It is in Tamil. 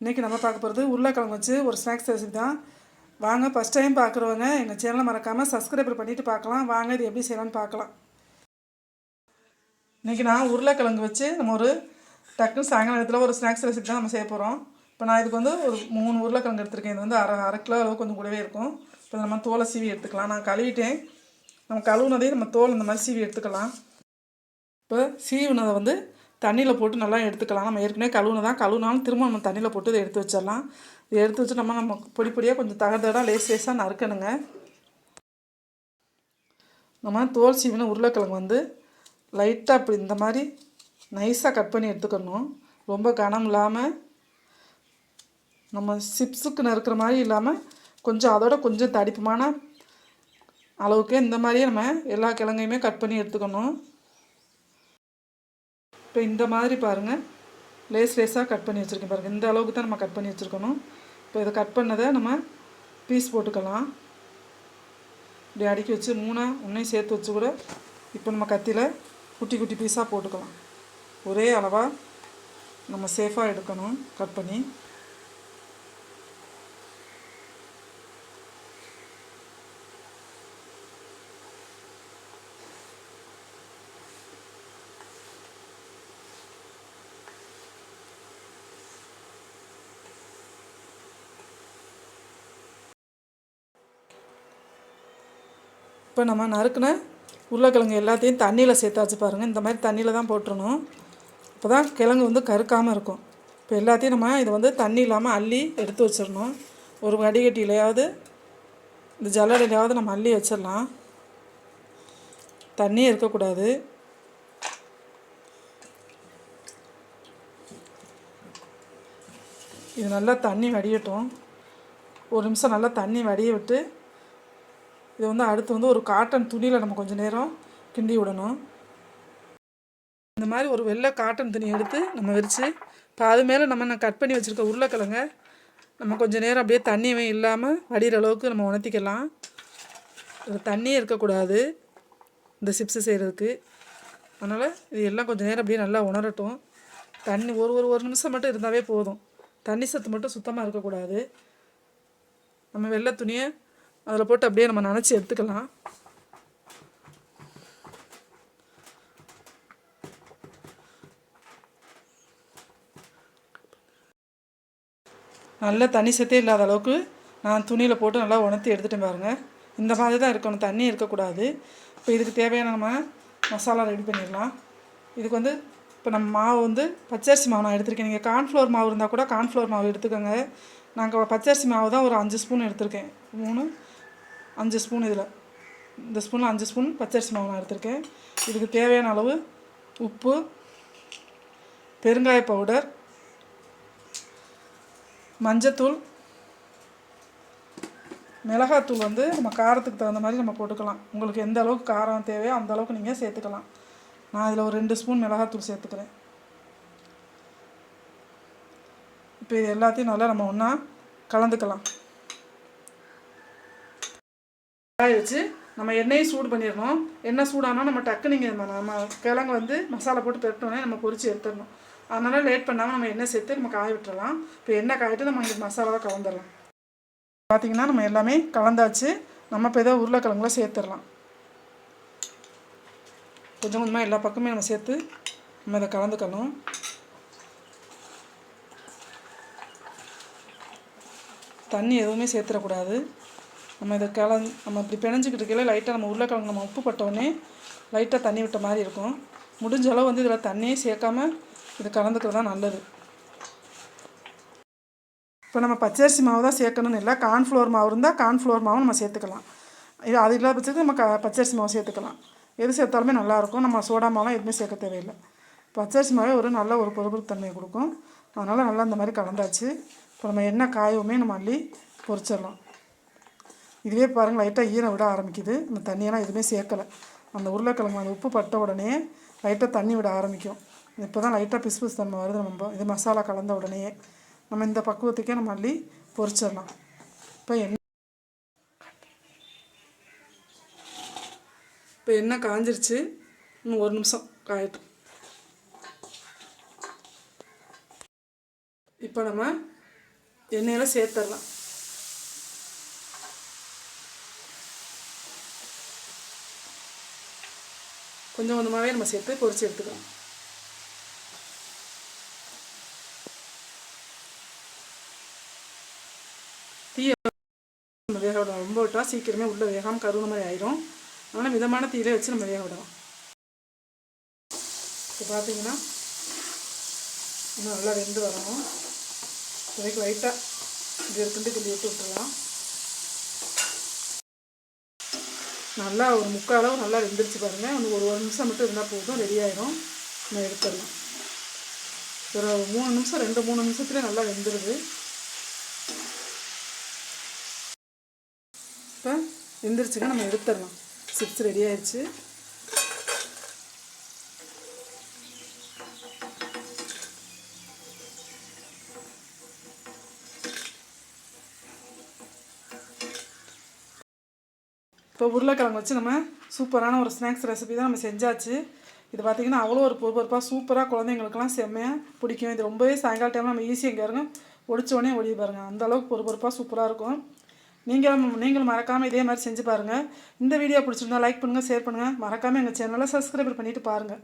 இன்றைக்கி நம்ம பார்க்க போகிறது உருளைக்கிழங்கு வச்சு ஒரு ஸ்நாக்ஸ் ரெசிபி தான். வாங்க ஃபஸ்ட் டைம் பார்க்குறவங்க எங்கள் சேனலை மறக்காமல் சப்ஸ்கிரைபர் பண்ணிவிட்டு பார்க்கலாம். வாங்க இது எப்படி செய்யலாம்னு பார்க்கலாம். இன்றைக்கி நான் உருளைக்கிழங்கு வச்சு நம்ம ஒரு டக்குன்னு சாயங்காலம் நேரத்தில் ஒரு ஸ்நாக்ஸ் ரெசிபி தான் நம்ம செய்ய போகிறோம் இப்போ நான் இதுக்கு வந்து ஒரு மூணு உருளைக்கிழங்கு எடுத்துருக்கேன். இது வந்து அரை அரை கிலோ அளவு கொஞ்சம் கூடவே இருக்கும். இப்போ நம்ம தோலை சீவி எடுத்துக்கலாம். நான் கழுவிட்டேன். நம்ம கழுவுனதையும் நம்ம தோல் இந்த மாதிரி சீவி எடுத்துக்கலாம். இப்போ சீவுனதை வந்து தண்ணியில் போட்டு நல்லா எடுத்துக்கலாம். நம்ம ஏற்கனவே கழுவுனதான் கழுவுனாலும் திரும்ப நம்ம தண்ணியில் போட்டு இதை எடுத்து வச்சிடலாம். இதை எடுத்து வச்சு நம்ம நம்ம பொடி பொடியாக கொஞ்சம் தகதடாக லேஸ் லேஸாக நறுக்கணுங்க. நம்ம தோல் சீவின உருளைக்கிழங்கு வந்து லைட்டாக அப்படி இந்த மாதிரி நைஸாக கட் பண்ணி எடுத்துக்கணும். ரொம்ப கனம் இல்லாமல் நம்ம சிப்ஸுக்கு நறுக்கிற மாதிரி இல்லாமல் கொஞ்சம் அதோட கொஞ்சம் தடிப்புமான அளவுக்கு இந்த மாதிரியே நம்ம எல்லா கிழங்கையுமே கட் பண்ணி எடுத்துக்கணும். இப்போ இந்த மாதிரி பாருங்கள் லேஸ் லேஸாக கட் பண்ணி வச்சுருக்கேன் பாருங்கள் இந்த அளவுக்கு தான் நம்ம கட் பண்ணி வச்சுருக்கணும். இப்போ இதை கட் பண்ணதை நம்ம பீஸ் போட்டுக்கலாம். இப்படி அடுக்கி வச்சு மூணாக ஒன்றையும் சேர்த்து வச்சு கூட இப்போ நம்ம கத்தியில் குட்டி குட்டி பீஸாக போட்டுக்கலாம். ஒரே அளவாக நம்ம சேஃபாக எடுக்கணும். கட் பண்ணி. இப்போ நம்ம நறுக்குன உருளைக்கிழங்கு எல்லாத்தையும் தண்ணியில் சேர்த்தாச்சு பாருங்கள் இந்த மாதிரி தண்ணியில் தான் போட்டுருணும் அப்போ தான் கிழங்கு வந்து கருக்காமல் இருக்கும். இப்போ எல்லாத்தையும் நம்ம இதை வந்து தண்ணி இல்லாமல் அள்ளி எடுத்து வச்சிடணும். ஒரு வடிகட்டிலையாவது இந்த ஜல்லடையிலையாவது நம்ம அள்ளி வச்சிடலாம். தண்ணியே இருக்கக்கூடாது. இது நல்லா தண்ணி வடியட்டும். ஒரு நிமிஷம் நல்லா தண்ணி வடிய விட்டு இதை வந்து அடுத்து வந்து ஒரு காட்டன் துணியில் நம்ம கொஞ்சம் நேரம் கிண்டி விடணும். இந்த மாதிரி ஒரு வெள்ளை காட்டன் துணி எடுத்து நம்ம விரித்து இப்போ அது மேலே நம்ம நான் கட் பண்ணி வச்சுருக்க உருளைக்கிழங்க நம்ம கொஞ்சம் நேரம் அப்படியே தண்ணியுமே இல்லாமல் வடிகிற அளவுக்கு நம்ம உணர்த்திக்கலாம். இதில் தண்ணியே இருக்கக்கூடாது இந்த சிப்ஸு செய்கிறதுக்கு அதனால் இது எல்லாம் கொஞ்சம் நேரம் அப்படியே நல்லா உணரட்டும். தண்ணி ஒரு ஒரு ஒரு நிமிஷம் மட்டும் இருந்தாவே போதும். தண்ணி சத்து மட்டும் சுத்தமாக இருக்கக்கூடாது. நம்ம வெள்ளை துணியை அதில் போட்டு அப்படியே நம்ம நினச்சி எடுத்துக்கலாம். நல்ல தண்ணி சத்தே இல்லாத அளவுக்கு நான் துணியில் போட்டு நல்லா உணர்த்தி எடுத்துகிட்டேன் பாருங்கள் இந்த மாதிரி தான் இருக்கணும். தண்ணி இருக்கக்கூடாது. இப்போ இதுக்கு தேவையான நம்ம மசாலா ரெடி பண்ணிடலாம். இதுக்கு வந்து இப்போ நம்ம மாவு வந்து பச்சரிசி மாவு நான் எடுத்திருக்கேன். நீங்கள் கார்ன்ஃப்ளவர் மாவு இருந்தால் கூட கார்ன்ஃப்ளவர் மாவு எடுத்துக்கோங்க. நாங்கள் பச்சரிசி மாவு தான் ஒரு அஞ்சு ஸ்பூன் எடுத்திருக்கேன். மூணு அஞ்சு ஸ்பூன் இதில். இந்த ஸ்பூனில் அஞ்சு ஸ்பூன் பச்சரிசி மாவு நான் எடுத்திருக்கேன். இதுக்கு தேவையான அளவு உப்பு பெருங்காய பவுடர் மஞ்சத்தூள் மிளகாத்தூள் வந்து நம்ம காரத்துக்கு தகுந்த மாதிரி நம்ம போட்டுக்கலாம். உங்களுக்கு எந்த அளவுக்கு காரம் தேவையோ அந்த அளவுக்கு நீங்கள் சேர்த்துக்கலாம். நான் இதில் ஒரு ரெண்டு ஸ்பூன் மிளகாத்தூள் சேர்த்துக்கிறேன். இப்போ இது எல்லாத்தையும் நல்லா நம்ம ஒன்றா கலந்துக்கலாம். காய வச்சு நம்ம எண்ணெயை சூடு பண்ணிடணும். எண்ணெய் சூடானால் நம்ம டக்கு நீங்கள் நம்ம கிழங்கு வந்து மசாலா போட்டு பெரட்டோன்னே நம்ம பொரித்து எடுத்துடணும். அதனால் லேட் பண்ணாமல் நம்ம எண்ணெய் சேர்த்து நம்ம காய விட்டுறலாம். இப்போ எண்ணெய் காயிட்டு நம்ம இங்கே மசாலாவை கலந்துடலாம். பார்த்திங்கன்னா நம்ம எல்லாமே கலந்தாச்சு. நம்ம இப்போ ஏதோ உருளைக்கிழங்குல சேர்த்துடலாம். கொஞ்சம் கொஞ்சமாக எல்லா பக்கமே நம்ம சேர்த்து நம்ம இதை கலந்துக்கணும். தண்ணி எதுவுமே சேர்த்துடக்கூடாது. நம்ம இதை கலந்து நம்ம இப்படி பிணைஞ்சிக்கிட்டு இருக்கையில் லைட்டாக நம்ம உருளைக்கிழங்கு நம்ம உப்பு பட்டோடனே லைட்டாக தண்ணி விட்ட மாதிரி இருக்கும். முடிஞ்ச அளவு வந்து இதில் தண்ணியே சேர்க்காம இது கலந்துக்கிறது தான் நல்லது. இப்போ நம்ம பச்சரிசி மாவு தான் சேர்க்கணும்னு இல்லை கார்ன்ஃப்ளோர் மாவு இருந்தால் கார்ன்ஃப்ளோர் மாவும் நம்ம சேர்த்துக்கலாம். இது அது இல்லாத பட்சத்துக்கு நம்ம க பச்சரிசி மாவு சேர்த்துக்கலாம். எது சேர்த்தாலுமே நல்லாயிருக்கும் நம்ம சோடா மாவுலாம் எதுவுமே சேர்க்க தேவையில்லை. பச்சரிசி மாவே ஒரு நல்ல ஒரு பொறுப்பு தன்மை கொடுக்கும். அதனால் நல்லா இந்த மாதிரி கலந்தாச்சு. இப்போ நம்ம என்ன காயவுமே நம்ம அள்ளி பொரிச்சிடலாம். இதுவே பாருங்கள் லைட்டாக ஈரம் விட ஆரம்பிக்குது. இந்த தண்ணியெல்லாம் எதுவுமே சேர்க்கலை. அந்த உருளைக்கிழங்கு அந்த உப்பு பட்ட உடனே லைட்டாக தண்ணி விட ஆரம்பிக்கும். இப்போ தான் லைட்டாக பிசு பிசு தன்மை வருது நம்ம இது மசாலா கலந்த உடனே. நம்ம இந்த பக்குவத்துக்கே நம்ம அள்ளி பொரிச்சிடலாம். இப்போ எண்ணெய் இப்போ எண்ணெய் காஞ்சிருச்சு. இன்னும் ஒரு நிமிஷம் காயட்டும். இப்போ நம்ம எண்ணெயில் சேர்த்துடலாம். கொஞ்சம் கொஞ்சமாகவே நம்ம சேர்த்து பொறிச்சு எடுத்துக்கலாம். தீயை நம்ம வேக விடலாம் ரொம்ப விட்டால் சீக்கிரமே உள்ளே வேகாமல் கருவுன மாதிரி ஆயிரும். அதனால் மிதமான தீயிலே வச்சு நம்ம வேக விடலாம். இப்போ பார்த்தீங்கன்னா இன்னும் நல்லா வெந்து வரணும். இப்போதைக்கு லைட்டாக இது இருக்குன்ட்டு கிண்டி விட்டு விட்டுடலாம். நல்லா ஒரு முக்காலவு நல்லா வெந்துருச்சு பாருங்கள் ஒன்று ஒரு ஒரு நிமிஷம் மட்டும் இருந்தால் போதும் ரெடி ஆயிடும் நம்ம எடுத்துடலாம். ஒரு மூணு நிமிஷம் ரெண்டு மூணு நிமிஷத்துலேயே நல்லா வெந்துடுது இப்போ வெந்துருச்சுங்க நம்ம எடுத்துடலாம். சிப்ஸ் ரெடி ஆயிடுச்சு. இப்போ உருளைக்கிழங்கு வச்சு நம்ம சூப்பரான ஒரு ஸ்நாக்ஸ் ரெசிபி தான் நம்ம செஞ்சாச்சு. இது பார்த்திங்கன்னா அவ்வளோ ஒரு பொறுப்பொறுப்பாக சூப்பராக குழந்தைங்களுக்குலாம் செம்மையாக பிடிக்கும். இது ரொம்பவே சாயங்கால டைமில் நம்ம ஈஸியாக இங்கே இருங்க ஒடிச்சோடனே ஒடி பாருங்கள் அந்த அளவுக்கு பொறுப்பொறுப்பாக சூப்பராக இருக்கும். நீங்களும் நீங்களும் மறக்காமல் இதே மாதிரி செஞ்சு பாருங்கள் இந்த வீடியோ பிடிச்சிருந்தா லைக் பண்ணுங்கள் ஷேர் பண்ணுங்கள் மறக்காமல் எங்கள் சேனலை சப்ஸ்கிரைபர் பண்ணிவிட்டு பாருங்கள்